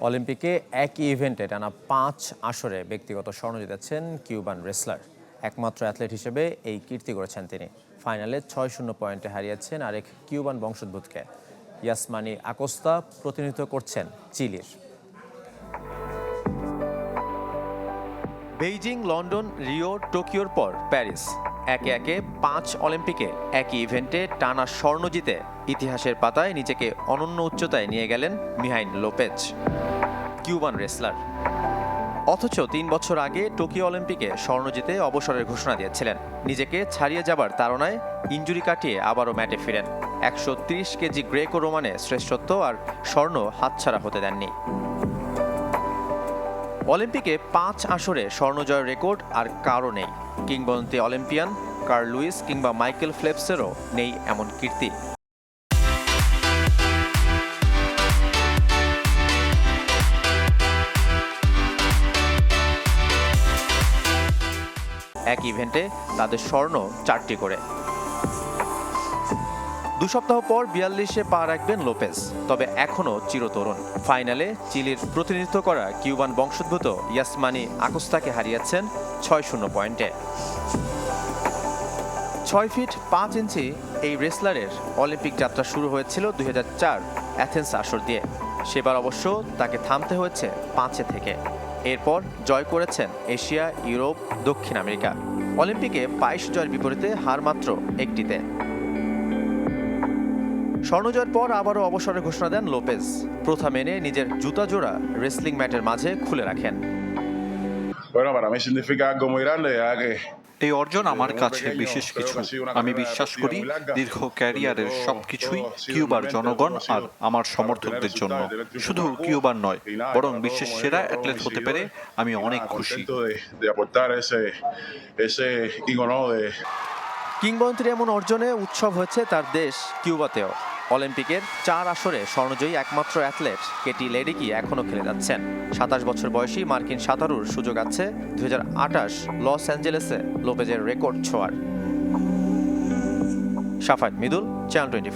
অলিম্পিকে একই ইভেন্টে টানা পাঁচ আসরে ব্যক্তিগত স্বর্ণ জিতেছেন কিউবান রেসলার। একমাত্র অ্যাথলেট হিসেবে এই কীর্তি করেছেন তিনি। ফাইনালে ছয় শূন্য পয়েন্টে হারিয়েছেন আরেক কিউবান বংশোদ্ভূতকে। ইয়াসমানি আকোস্তা প্রতিনিধিত্ব করছেন চিলির। বেইজিং, লন্ডন, রিও, টোকিওর পর প্যারিস। একে একে পাঁচ অলিম্পিকে একই ইভেন্টে টানা স্বর্ণ জিতে ইতিহাসের পাতায় নিজেকে অনন্য উচ্চতায় নিয়ে গেলেন মিহাইন লোপেজ, কিউবান রেসলার। অথচ তিন বছর আগে টোকিও অলিম্পিকে স্বর্ণ জিতে অবসরের ঘোষণা দিয়েছিলেন। নিজেকে ছাড়িয়ে যাবার তাড়নায় ইঞ্জুরি কাটিয়ে আবারও ম্যাটে ফিরেন। একশো কেজি গ্রেকো রোমানে শ্রেষ্ঠত্ব আর স্বর্ণ হাতছাড়া হতে দেননি। অলিম্পিকে পাঁচ আসরে স্বর্ণজয়ের রেকর্ড আর কারও নেই। কিংবদন্তি অলিম্পিয়ান কার্ল লুইস কিংবা মাইকেল ফ্লেপসেরও নেই এমন কীর্তি। এক ইভেন্টে তাদের স্বর্ণ চারটি করে। দু সপ্তাহ পর বিয়াল্লিশে পা রাখবেন লোপেজ, তবে এখনও চিরতরুণ। ফাইনালে চিলির প্রতিনিধিত্ব করা কিউবান বংশোদ্ভূত ইয়াসমানি আকোস্তাকে হারিয়েছেন ছয় শূন্য পয়েন্টে। ছয় ফিট পাঁচ ইঞ্চি এই রেসলারের অলিম্পিক যাত্রা শুরু হয়েছিল দুই হাজার চার অ্যাথেন্স আসর দিয়ে। সেবার অবশ্য তাকে থামতে হয়েছে পাঁচে থেকে। এরপর জয় করেছেন এশিয়া, ইউরোপ, দক্ষিণ আমেরিকা। অলিম্পিকে বাইশ জয়ের বিপরীতে হার মাত্র একটিতে। স্বর্ণজয়ের পর আবারও অবসরের ঘোষণা দেন লোপেজ। প্রথা মেনে নিজের জুতা জোড়া রেসলিং ম্যাটের মাঝে খুলে রাখেন। Bueno, para mí significa algo muy grande, ya que এই অর্জন আমার কাছে বিশেষ কিছু আমি বিশ্বাস করি দীর্ঘ ক্যারিয়ারের সবকিছুই কিউবার জনগণ আর আমার সমর্থকদের জন্য। শুধু কিউবার নয় বরং বিশ্বের সেরা অ্যাথলেট হতে পেরে আমি অনেক খুশি। কিংবদন্তির এমন অর্জনে উৎসব হয়েছে তার দেশ কিউবাতেও। অলিম্পিকের চার আসরে স্বর্ণজয়ী একমাত্র অ্যাথলেট কেটি লেডিকি এখনও খেলে যাচ্ছেন। সাতাশ বছর বয়সী মার্কিন সাঁতারুর সুযোগ আছে দু হাজার আটাশ লস অ্যাঞ্জেলেসে লোপেজের রেকর্ড ছোঁয়ার। Safayet Midul, channel twenty